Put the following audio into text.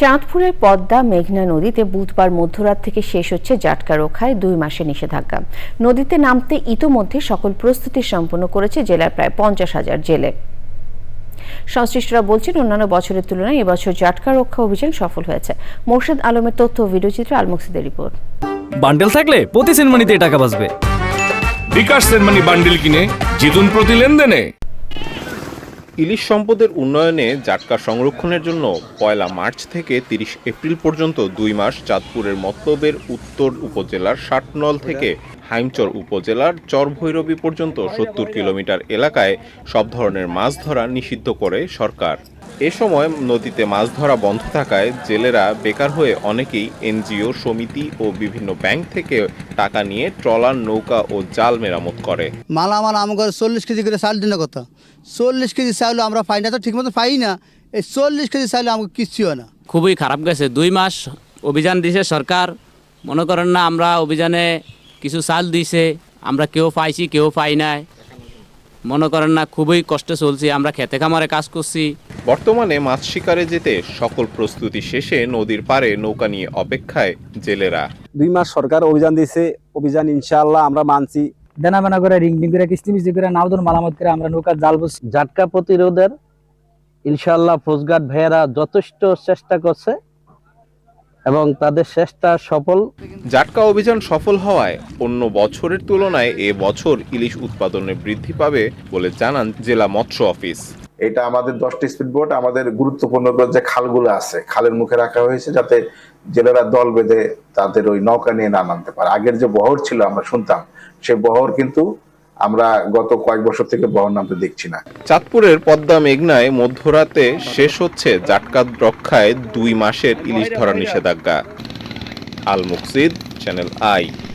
চাঁদপুরের পদ্মা মেঘনা নদীতে বুধবার মধ্যরাত থেকে শেষ হচ্ছে জাটকা রক্ষায় দুই মাসের নিষেধাজ্ঞা। নদীতে নামতে ইতোমধ্যে সকল প্রস্তুতি সম্পন্ন করেছে জেলার প্রায় পঞ্চাশ হাজার জেলে। সংশ্লিষ্টরা বলছেন অন্যান্য বছরের তুলনায় এবছর জাটকা রক্ষা অভিযান সফল হয়েছে। মোর্শেদ আলমের তথ্য ও ভিডিওচিত্র আলমুকসিদের রিপোর্ট। বান্ডেল থাকলে প্রতি সেনমানিতে টাকা বাঁচবে। বিকাশ সেনমানি বান্ডিল কিনে জিতুন প্রতি লেনদেনে। ইলিশ সম্পদের উন্নয়নে জাটকা সংরক্ষণের জন্য পয়লা মার্চ থেকে তিরিশ এপ্রিল পর্যন্ত দুই মাস চাঁদপুরের মতলবের উত্তর উপজেলার ষাটনল থেকে হাইমচর উপজেলার চরভৈরবী পর্যন্ত সত্তর কিলোমিটার এলাকায় সব ধরনের মাছ ধরা নিষিদ্ধ করে সরকার। এ সময় নদীতে মাছ ধরা বন্ধ থাকায় জেলেরা বেকার হয়ে অনেকেই এনজিও সমিতি ও বিভিন্ন ব্যাংক থেকে টাকা নিয়ে ট্রলার নৌকা ও জাল মেরামত করে। মালামাল আমাকে চল্লিশ কেজি করে চাল দিনের কথা চল্লিশ কেজি চাউল আমরা পাই না তো ঠিকমতো পাই না। এই চল্লিশ কেজি চাউল আমাকে কিচ্ছু হয় না। খুবই খারাপ গেছে। দুই মাস অভিযান দিছে সরকার। মনে করেন না আমরা অভিযানে কিছু চাল দিছে আমরা কেউ পাইছি কেউ পাই নাই। মনে করেন না খুবই কষ্টে চলছি আমরা খেতে খামারে কাজ করছি। বর্তমানে মাছ শিকারে যেতে সকল প্রস্তুতি শেষে নদীর পাড়ে নৌকা নিয়ে অপেক্ষায় জেলেরা। দুই মাস সরকার অভিযান দিয়েছে অভিযান ইনশাআল্লাহ আমরা মানছি। দেনা বেনা করে রিং টিং করে কিস্তি মিস্তি করে নাওদন মালামত করে আমরা নৌকার জাল বসি। জাটকা প্রতিরোধের ইনশাআল্লাহ কোস্টগার্ড ভাইয়েরা যথেষ্ট চেষ্টা করছে। এবং তাদের চেষ্টা সফল। জাটকা অভিযান সফল হওয়ায় অন্য বছরের তুলনায় এ বছর ইলিশ উৎপাদনে বৃদ্ধি পাবে বলে জানান জেলা মৎস্য অফিস। এটা আমাদের দশটি স্পিড বোট আমাদের গুরুত্বপূর্ণ যে খালগুলো আছে খালের মুখে রাখা হয়েছে যাতে জেলেরা দল বেঁধে তাদের ওই নৌকা নিয়ে না নামতে পারে। আগের যে বহর ছিল আমরা শুনতাম সে বহর কিন্তু আমরা গত কয়েক বছর থেকে বহন নামতে দেখছি না। চাঁদপুরের পদ্মা মেঘনায় মধ্যরাতে শেষ হচ্ছে জাটকা রক্ষায় দুই মাসের ইলিশ ধরা নিষেধাজ্ঞা। Al Muksid, channel I.